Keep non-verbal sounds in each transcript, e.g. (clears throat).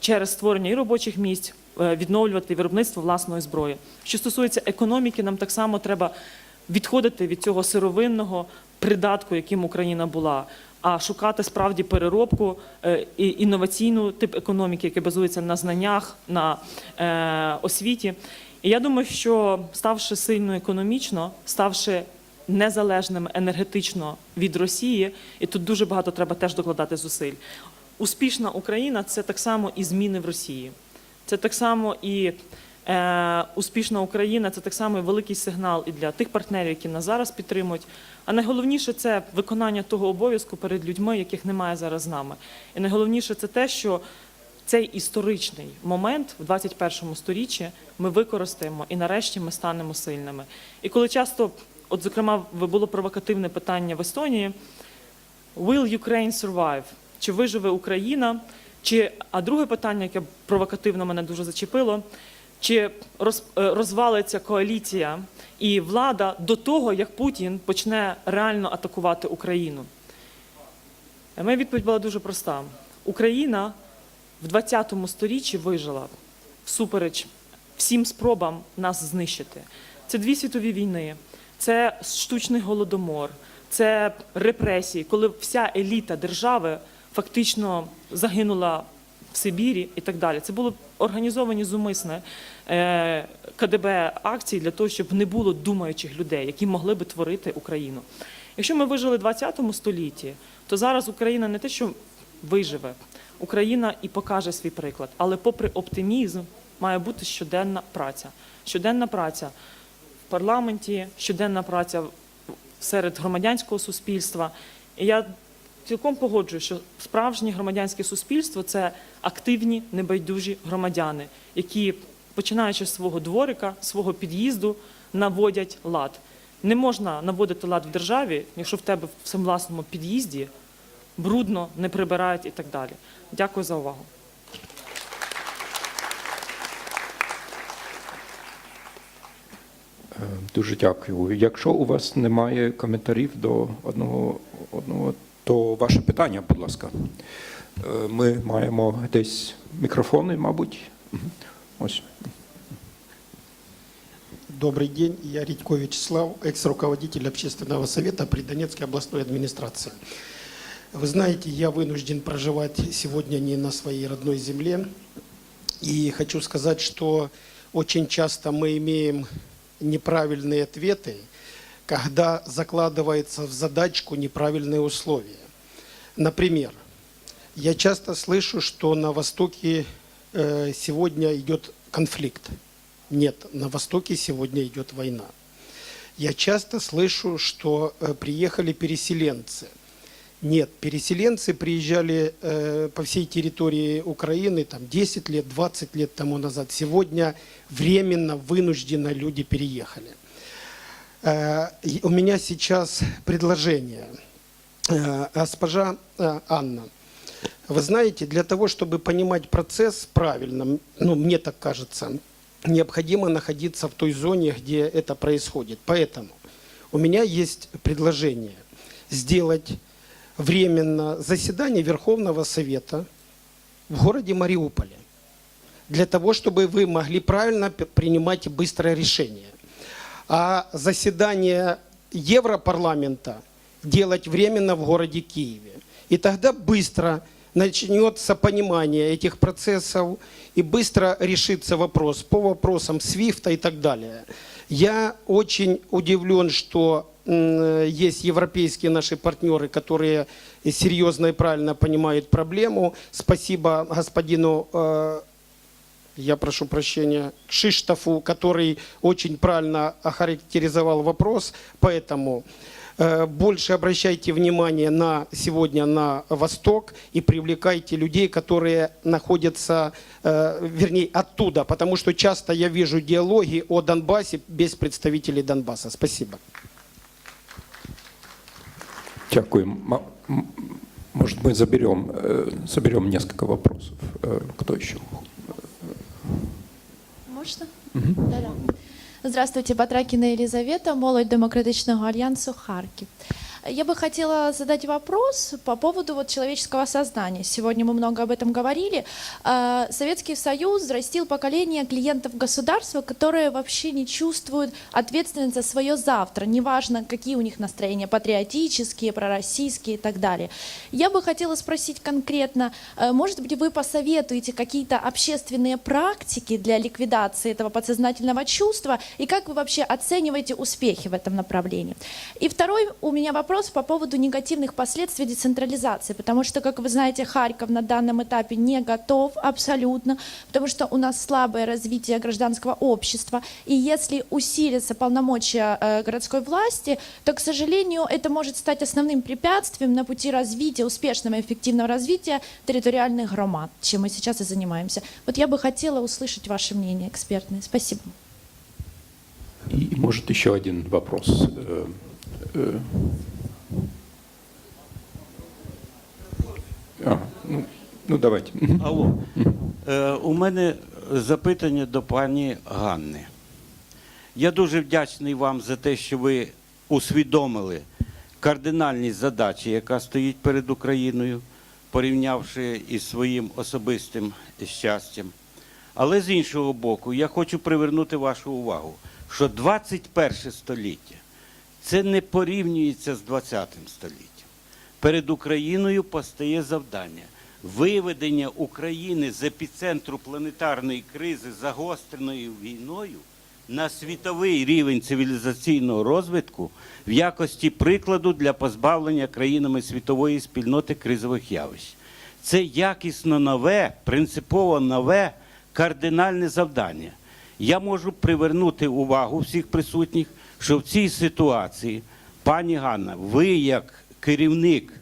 через створення і робочих місць е, відновлювати виробництво власної зброї. Що стосується економіки, нам так само треба відходити від цього сировинного придатку, яким Україна була, а шукати справді переробку е, і інноваційну тип економіки, який базується на знаннях, на е, освіті. І я думаю, що ставши сильно економічно, ставши незалежним енергетично від Росії, і тут дуже багато треба теж докладати зусиль. Успішна Україна це так само і зміни в Росії. Це так само і е, успішна Україна, це так само і великий сигнал і для тих партнерів, які нас зараз підтримують. А найголовніше це виконання того обов'язку перед людьми, яких немає зараз з нами. І найголовніше це те, що цей історичний момент в 21 сторіччі ми використаємо і нарешті ми станемо сильними. І коли часто, от зокрема, було провокативне питання в Естонії: Will Ukraine survive? Чи виживе Україна? Чи, а друге питання, яке провокативно мене дуже зачепило, чи роз, е, розвалиться коаліція і влада до того, як Путін почне реально атакувати Україну? Е, Моя відповідь була дуже проста: Україна в 20 сторіччі вижила всупереч всім спробам нас знищити. Це дві світові війни, це штучний голодомор, це репресії, коли вся еліта держави фактично загинула в Сибірі і так далі. Це були організовані зумисне е, КДБ акції для того, щоб не було думаючих людей, які могли би творити Україну. Якщо ми вижили в 20 столітті, то зараз Україна не те, що виживе, Україна і покаже свій приклад. Але попри оптимізм, має бути щоденна праця. Щоденна праця в парламенті, щоденна праця серед громадянського суспільства. І я цілком погоджую, що справжнє громадянське суспільство це активні, небайдужі громадяни, які, починаючи з свого дворика, свого під'їзду, наводять лад. Не можна наводити лад в державі, якщо в тебе в своєму власному під'їзді брудно, не прибирають і так далі. Дякую за увагу. Е, Дуже дякую. Якщо у вас немає коментарів до одного, одного то ваше питання, будь ласка. Ми маємо десь мікрофони, мабуть. Ось. Добрый день, я Редько Вячеслав, экс-руководитель общественного совета при Донецкой областной администрации. Вы знаете, я вынужден проживать сегодня не на своей родной земле. И хочу сказать, что очень часто мы имеем неправильные ответы, когда закладывается в задачку неправильные условия. Например, я часто слышу, что на Востоке э, сегодня идет конфликт. Нет, на Востоке сегодня идет война. Я часто слышу, что э, приехали переселенцы. Нет, переселенцы приезжали э, по всей территории Украины там 10 лет, 20 лет тому назад. Сегодня временно, вынужденно люди переехали. Э, у меня сейчас предложение. Э, Госпожа э, Анна, вы знаете, для того, чтобы понимать процесс правильно, ну, мне так кажется, необходимо находиться в той зоне, где это происходит. Поэтому у меня есть предложение сделать временно заседание Верховного Совета в городе Мариуполе для того, чтобы вы могли правильно принимать быстрое решение. А заседание Европарламента делать временно в городе Киеве. И тогда быстро начнется понимание этих процессов и быстро решится вопрос по вопросам Свифта и так далее. Я очень удивлен, что м, есть европейские наши партнеры, которые серьезно и правильно понимают проблему. Спасибо господину э, я прошу прощения, Кшиштофу, который очень правильно охарактеризовал вопрос. Поэтому э, больше обращайте внимание на сегодня на Восток и привлекайте людей, которые находятся, э, вернее, оттуда, потому что часто я вижу диалоги о Донбассе без представителей Донбасса. Спасибо. Дякую. Может, мы заберем, э, заберем несколько вопросов. Кто еще? Можна? Да-да. Здравствуйте, Батракіна Єлізавета, молодь Демократичного альянсу Харків. Я бы хотела задать вопрос по поводу вот человеческого сознания. Сегодня мы много об этом говорили. Э, Советский Союз взрастил поколение клиентов государства, которые вообще не чувствуют ответственность за свое завтра. Неважно, какие у них настроения, патриотические, пророссийские и так далее. Я бы хотела спросить конкретно, э, может быть, вы посоветуете какие-то общественные практики для ликвидации этого подсознательного чувства, и как вы вообще оцениваете успехи в этом направлении? И второй у меня вопрос по поводу негативных последствий децентрализации, потому что, как вы знаете, Харьков на данном этапе не готов абсолютно, потому что у нас слабое развитие гражданского общества, и если усилятся полномочия э, городской власти, то, к сожалению, это может стать основным препятствием на пути развития, успешного и эффективного развития территориальных громад, чем мы сейчас и занимаемся. Вот я бы хотела услышать ваше мнение экспертное. Спасибо. И, может, еще один вопрос. Ну, давайте. Алло, е, у мене запитання до пані Ганни. Я дуже вдячний вам за те, що ви усвідомили кардинальність задачі, яка стоїть перед Україною, порівнявши із своїм особистим щастям. Але з іншого боку, я хочу привернути вашу увагу, що 21 століття це не порівнюється з 20 століттям. Перед Україною постає завдання виведення України з епіцентру планетарної кризи, загостреною війною, на світовий рівень цивілізаційного розвитку в якості прикладу для позбавлення країнами світової спільноти кризових явищ. Це якісно нове, принципово нове, кардинальне завдання. Я можу привернути увагу всіх присутніх, що в цій ситуації, пані Ганна, ви як керівник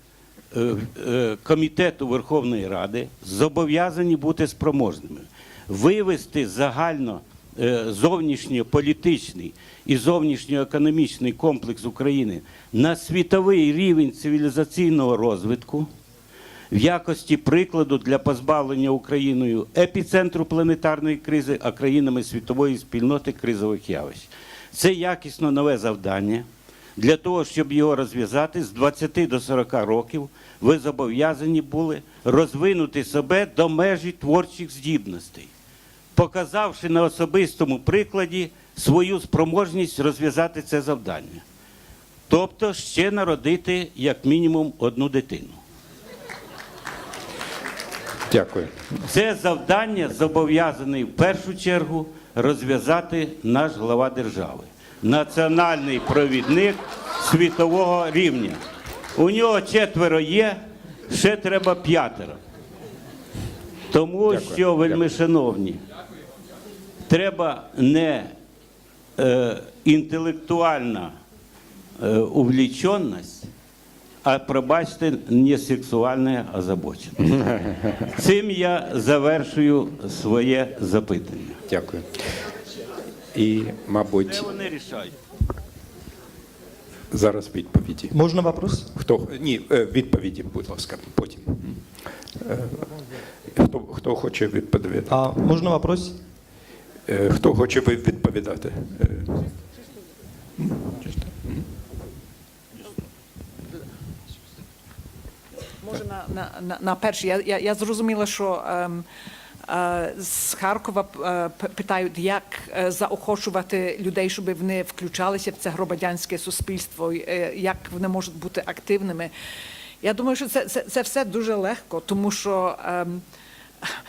комітету Верховної Ради зобов'язані бути спроможними вивести загально е, зовнішньополітичний і зовнішньоекономічний комплекс України на світовий рівень цивілізаційного розвитку в якості прикладу для позбавлення Україною епіцентру планетарної кризи, а країнами світової спільноти кризових явищ. Це якісно нове завдання. Для того, щоб його розв'язати з 20 до 40 років, ви зобов'язані були розвинути себе до межі творчих здібностей, показавши на особистому прикладі свою спроможність розв'язати це завдання. Тобто ще народити як мінімум одну дитину. Дякую. Це завдання зобов'язаний в першу чергу розв'язати наш глава держави, національний провідник світового рівня. У нього четверо є, ще треба п'ятеро. Тому Дякую. що, вельми шановні, треба не е, інтелектуальна е, увліченість, а пробачте, не сексуальна озабоченість. (laughs) Цим я завершую своє запитання. Дякую. І, мабуть, вони рішають. зараз відповіді. Можно вопрос? Хто ні, е, відповіді, будь ласка, потім. Е, Хто, хто хоче відповідати? А можно вопрос? Е, Хто хоче відповідати? Може, на, на, на, на перше, я, я, я зрозуміла, що ем, з Харкова е, питають, як е, заохочувати людей, щоб вони включалися в це громадянське суспільство, е, як вони можуть бути активними. Я думаю, що це, це, це все дуже легко, тому що. Ем,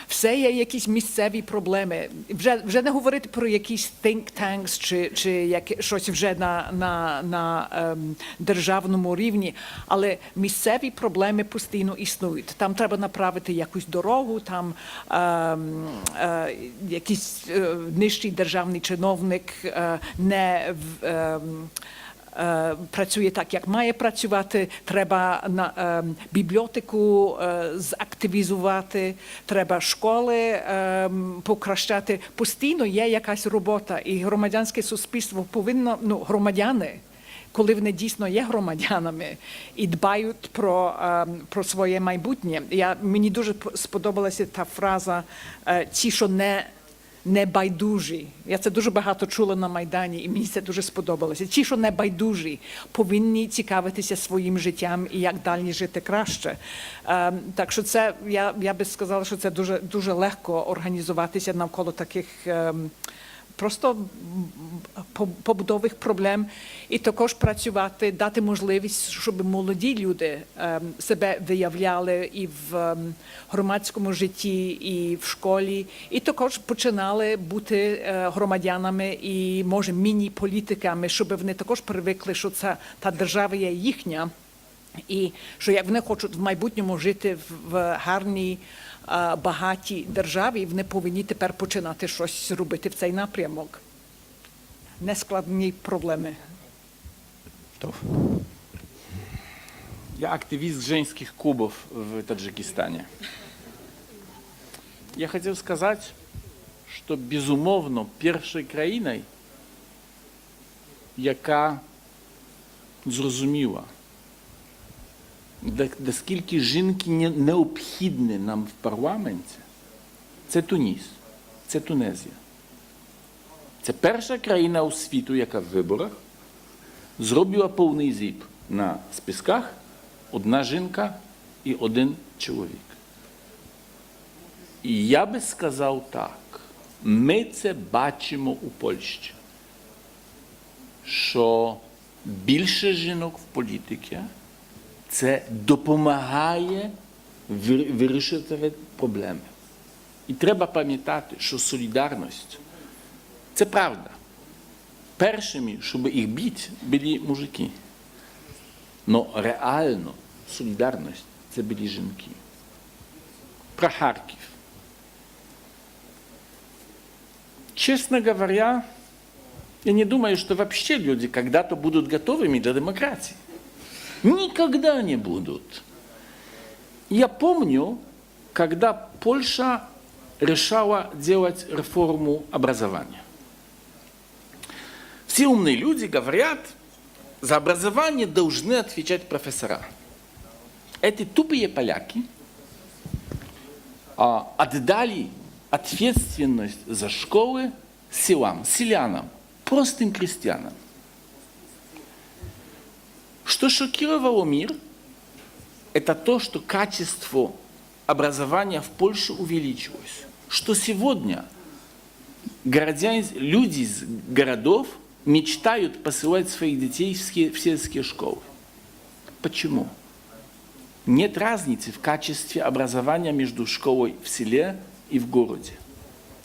все є якісь місцеві проблеми. Вже, вже не говорити про якісь think tanks чи, чи як, щось вже на, на, на ем, державному рівні, але місцеві проблеми постійно існують. Там треба направити якусь дорогу, там ем, е, якийсь е, нижчий державний чиновник е, не в. Ем, працює так, як має працювати. Треба на е, бібліотеку е, закtivізувати, треба школи е, покращати. Постійно є якась робота, і громадянське суспільство повинно ну громадяни. Коли вони дійсно є громадянами і дбають про, е, про своє майбутнє. Я, мені дуже сподобалася та фраза е, ті, що не небайдужі. Я це дуже багато чула на Майдані, і мені це дуже сподобалося. Ті, що небайдужі, повинні цікавитися своїм життям і як далі жити краще. Ем, так що це я, я би сказала, що це дуже дуже легко організуватися навколо таких. Просто м, по- побутових проблем і також працювати, дати можливість, щоб молоді люди ем, себе виявляли і в ем, громадському житті, і в школі, і також починали бути е, громадянами і може міні-політиками, щоб вони також привикли, що ця та держава є їхня. І що як вони хочуть в майбутньому жити в- гарній, багатій державі, вони повинні тепер починати щось робити в цей напрямок. Нескладні проблеми. Я активист женских клубов в Таджикистане. Я хотел сказать, что безумовно першою країною, яка зрозуміла, наскільки жінки необхідні нам в парламенті, це Туніс, це Тунезія. Це перша країна у світу, яка в виборах зробила повний зіп на списках одна жінка і один чоловік. І я би сказав так, ми це бачимо у Польщі, що більше жінок в політиці це допомагає вирішити проблеми. І треба пам'ятати, що солідарність це правда. Першими, щоб їх бити, були мужики. Но реально солідарність це були жінки. Про Харків. Честно говоря, я не думаю, что вообще люди когда-то будут готовыми для демократии. Никогда не будут. Я помню, когда Польша решала делать реформу образования. Все умные люди говорят, за образование должны отвечать профессора. Эти тупые поляки а, отдали ответственность за школы селам, селянам, простым крестьянам. Что шокировало мир, это то, что качество образования в Польше увеличилось. Что сегодня городяне, люди из городов мечтают посылать своих детей в се- в сельские школы. Почему? Нет разницы в качестве образования между школой в селе и в городе.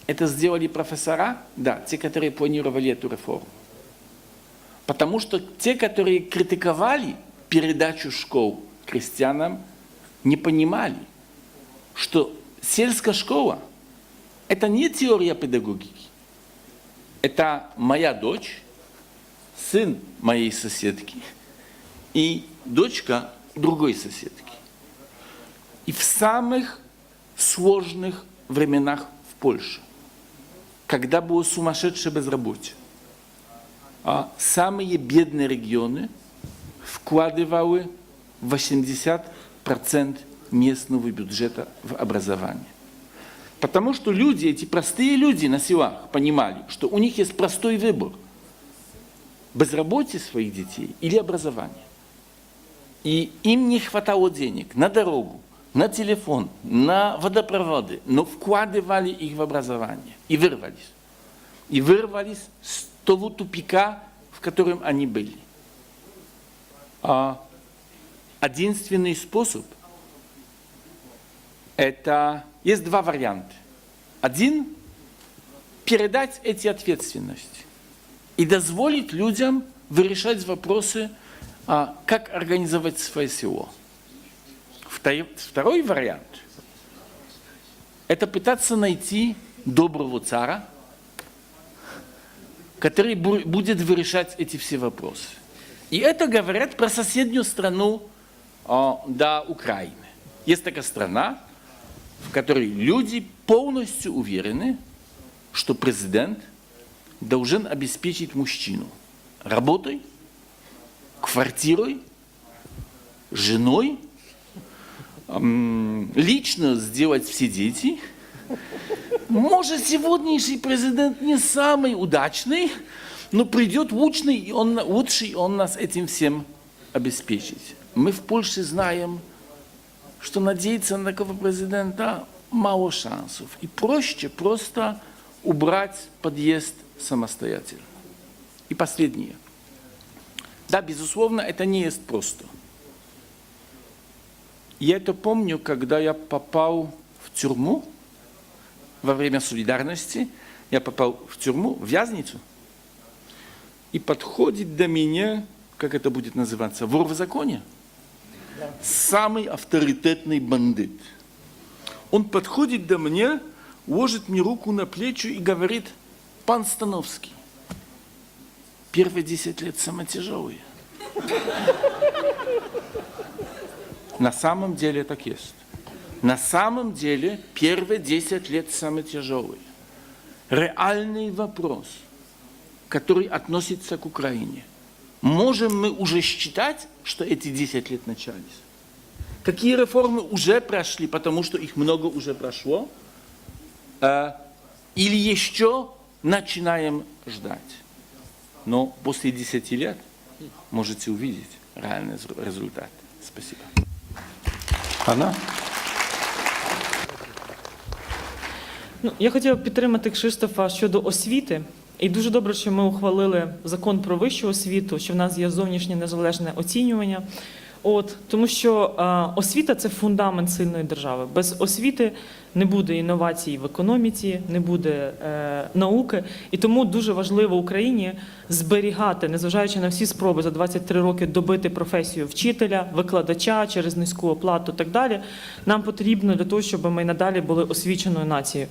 Это сделали профессора, да, те, которые планировали эту реформу. Потому что те, которые критиковали передачу школ крестьянам, не понимали, что сельская школа – это не теория педагогики. Это моя дочь, сын моей соседки и дочка другой соседки. И в самых сложных временах в Польше, когда было сумасшедшее безработиce, а самые бедные регионы вкладывали 80% местного бюджета в образование. Потому что люди, эти простые люди на селах понимали, что у них есть простой выбор – безработиce своих детей или образование. И им не хватало денег на дорогу, на телефон, на водопроводы, но вкладывали их в образование и вырвались. И вырвались того тупика, в котором они были. А единственный способ – это есть два варианта. Один – передать эти ответственности и дозволить людям вырешать вопросы, а, как организовать свое село. Втор- Второй вариант – это пытаться найти доброго цара, который бу- будет вырешать эти все вопросы. И это говорят про соседнюю страну а, до Украины. Есть такая страна, в которой люди полностью уверены, что президент должен обеспечить мужчину работой, квартирой, женой, лично сделать все дети Может, сегодняшний президент не самый удачный, но придет лучший, и он, лучший, он нас этим всем обеспечит. Мы в Польше знаем, что надеяться на такого президента мало шансов. И проще просто убрать подъезд самостоятельно. И последнее. Да, безусловно, это не есть просто. Я это помню, когда я попал в тюрьму во время солидарности. Я попал в тюрьму, в вязницу. И подходит до меня, как это будет называться, вор в законе. Самый авторитетный бандит. Он подходит до меня, ложит мне руку на плечо и говорит, пан Становский, первые 10 лет самые тяжелые. На самом деле так есть. На самом деле первые 10 лет самые тяжелые. Реальный вопрос, который относится к Украине. Можем мы уже считать, что эти 10 лет начались? Какие реформы уже прошли, потому что их много уже прошло? А, Или еще начинаем ждать? Но после 10 лет можете увидеть реальный результат. Спасибо. Анна? Ну, я хотіла підтримати Кшиштофа щодо освіти. І дуже добре, що ми ухвалили закон про вищу освіту, що в нас є зовнішнє незалежне оцінювання. От тому, що е, освіта це фундамент сильної держави. Без освіти не буде інновацій в економіці, не буде е, науки. І тому дуже важливо Україні зберігати, незважаючи на всі спроби за 23 роки добити професію вчителя, викладача через низьку оплату і так далі. Нам потрібно для того, щоб ми надалі були освіченою нацією.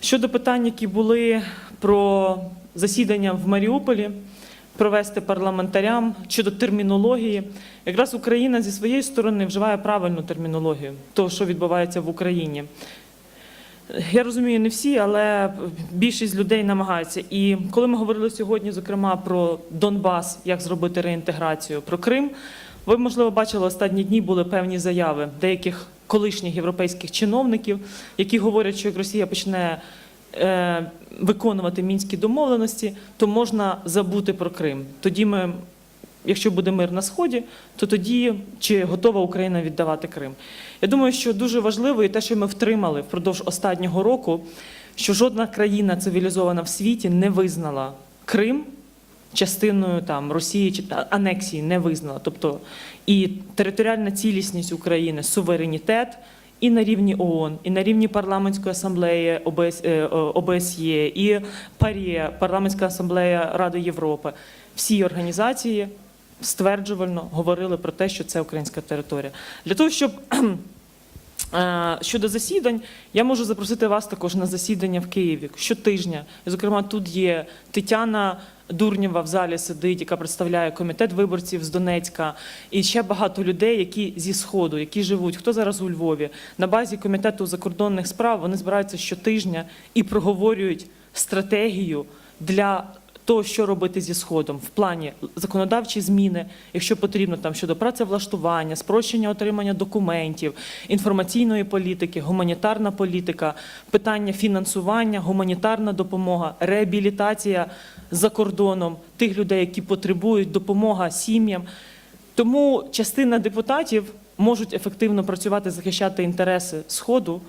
Щодо питань, які були про засідання в Маріуполі, провести парламентарям щодо термінології, якраз Україна зі своєї сторони вживає правильну термінологію, того, що відбувається в Україні. Я розумію, не всі, але більшість людей намагаються. І коли ми говорили сьогодні, зокрема, про Донбас, як зробити реінтеграцію, про Крим, ви, можливо, бачили, останні дні були певні заяви деяких колишніх європейських чиновників, які говорять, що як Росія почне виконувати мінські домовленості, то можна забути про Крим. Тоді ми, якщо буде мир на сході, то тоді чи готова Україна віддавати Крим? Я думаю, що дуже важливо і те, що ми втримали впродовж останнього року, що жодна країна цивілізована в світі не визнала Крим частиною там Росії чи анексії не визнала. Тобто і територіальна цілісність України, суверенітет. І на рівні ООН, і на рівні парламентської асамблеї ОБС, е, ОБСЄ, і ПАРЄ, парламентська асамблея Ради Європи. Всі організації стверджувально говорили про те, що це українська територія. Для того, щоб (clears throat) Е, Щодо засідань, я можу запросити вас також на засідання в Києві щотижня. І, зокрема, тут є Тетяна Дурнєва в залі сидить, яка представляє комітет виборців з Донецька, і ще багато людей, які зі сходу, які живуть, хто зараз у Львові. На базі комітету закордонних справ вони збираються щотижня і проговорюють стратегію для того, що робити зі сходом в плані законодавчі зміни, якщо потрібно там щодо працевлаштування, спрощення отримання документів, інформаційної політики, гуманітарна політика, питання фінансування, гуманітарна допомога, реабілітація за кордоном тих людей, які потребують допомога сім'ям. Тому частина депутатів можуть ефективно працювати, захищати інтереси Сходу,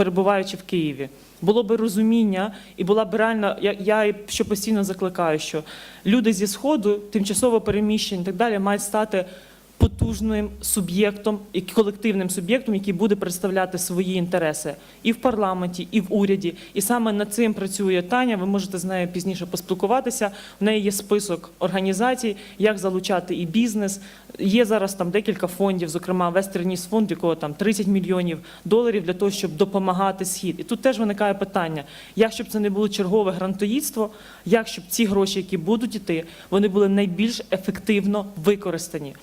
перебуваючи в Києві. Було би розуміння, і була б реальна. я, я що постійно закликаю, що люди зі Сходу, тимчасово переміщені і так далі, мають стати потужним суб'єктом колективним суб'єктом, який буде представляти свої інтереси і в парламенті, і в уряді. І саме над цим працює Таня. Ви можете з нею пізніше поспілкуватися. В неї є список організацій, як залучати і бізнес. Є зараз там декілька фондів, зокрема East фонд, якого там 30 мільйонів доларів для того, щоб допомагати схід. І тут теж виникає питання: як щоб це не було чергове грантоїдство, як щоб ці гроші, які будуть іти, вони були найбільш ефективно використані.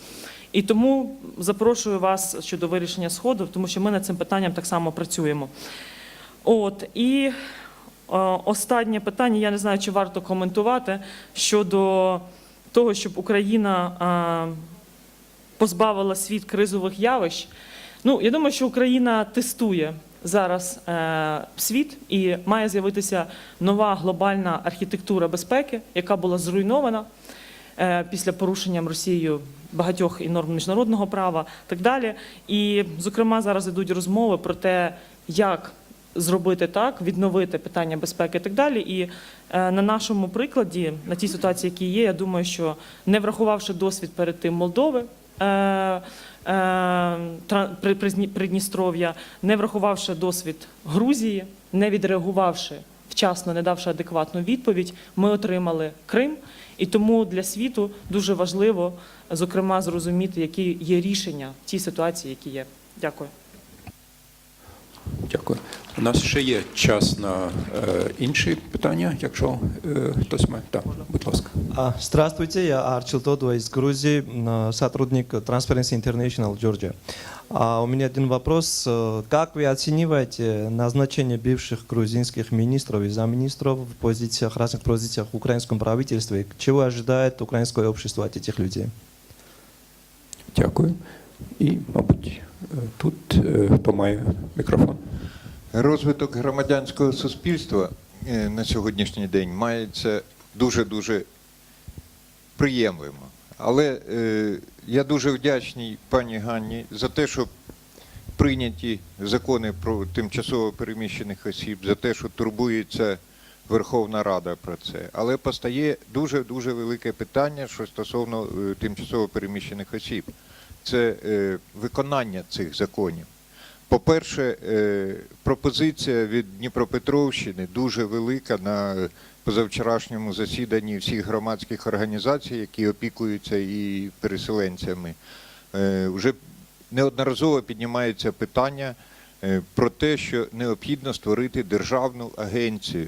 І тому запрошую вас щодо вирішення сходу, тому що ми над цим питанням так само працюємо. От і е, останнє питання, я не знаю, чи варто коментувати щодо того, щоб Україна е, позбавила світ кризових явищ. Ну, я думаю, що Україна тестує зараз е, світ, і має з'явитися нова глобальна архітектура безпеки, яка була зруйнована після порушенням Росією багатьох і норм міжнародного права, так далі. І, зокрема, зараз йдуть розмови про те, як зробити так, відновити питання безпеки і так далі. І е, на нашому прикладі, на тій ситуації, які є, я думаю, що не врахувавши досвід перед тим Молдови. е, е, Придністров'я, не врахувавши досвід Грузії, не відреагувавши вчасно, не давши адекватну відповідь, ми отримали Крим. І тому для світу дуже важливо, зокрема, зрозуміти, які є рішення в тій ситуації, які є. Дякую. Дякую. У нас ще є час на е, інші питання, якщо е, хтось має. Так, будь ласка. А, Здравствуйте, я Арчил Тодва из Грузии, сотрудник Transparency International Georgia. А У меня один вопрос. Э, Как вы оцениваете назначение бывших грузинских министров и замминистров в позициях, разных позициях в украинском правительстве? Чего ожидает украинское общество от этих людей? Дякую. І, мабуть, е, тут е, хто має мікрофон. Розвиток громадянського суспільства е, на сьогоднішній день мається дуже-дуже приємлимо. Але е, я дуже вдячний пані Ганні за те, що прийняті закони про тимчасово переміщених осіб, за те, що турбується Верховна Рада про це. Але постає дуже-дуже велике питання, що стосовно е, тимчасово переміщених осіб. Це е, виконання цих законів. По-перше, е, пропозиція від Дніпропетровщини дуже велика на позавчорашньому засіданні всіх громадських організацій, які опікуються і переселенцями. Е, Вже неодноразово піднімається питання е, про те, що необхідно створити державну агенцію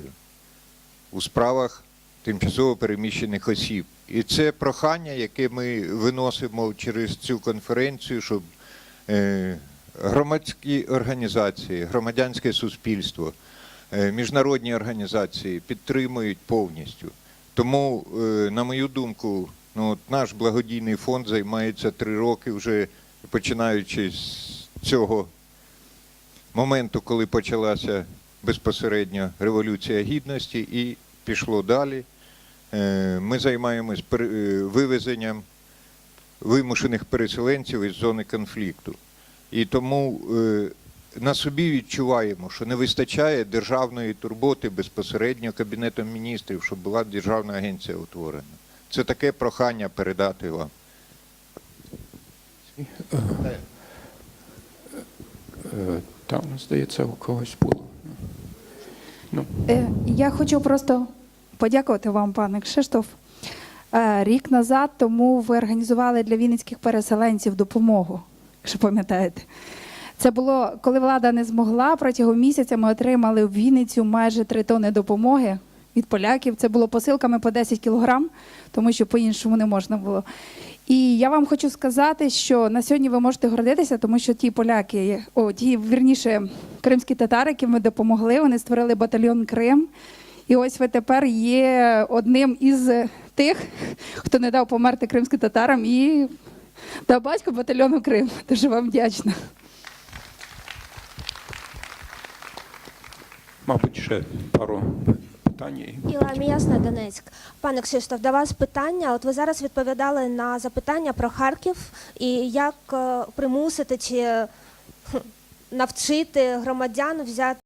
у справах тимчасово переміщених осіб. І це прохання, яке ми виносимо через цю конференцію, щоб громадські організації, громадянське суспільство, е, міжнародні організації підтримують повністю. Тому, е, на мою думку, ну, от наш благодійний фонд займається три роки вже починаючи з цього моменту, коли почалася безпосередньо Революція Гідності, і пішло далі. Е, Ми займаємось вивезенням вимушених переселенців із зони конфлікту. І тому е, на собі відчуваємо, що не вистачає державної турботи безпосередньо Кабінетом міністрів, щоб була державна агенція утворена. Це таке прохання передати вам. Там, здається, у когось було. Ну, Е, Я хочу просто подякувати вам, пане Кшиштоф. Е, Рік назад тому ви організували для вінницьких переселенців допомогу, якщо пам'ятаєте. Це було, коли влада не змогла, протягом місяця ми отримали в Вінницю майже три тони допомоги від поляків. Це було посилками по 10 кілограм, тому що по-іншому не можна було. І я вам хочу сказати, що на сьогодні ви можете гордитися, тому що ті поляки, о, ті вірніше кримські татари, яким ми допомогли, вони створили батальйон Крим. І ось ви тепер є одним із тих, хто не дав померти кримським татарам і дав батько батальйону Крим. (laughs) Дуже вам вдячна. мабуть, ще пару питань. Іла Міясна, Донецьк. Пане Кшиштоф, до вас питання. От ви зараз відповідали на запитання про Харків і як е, примусити чи навчити громадян взяти.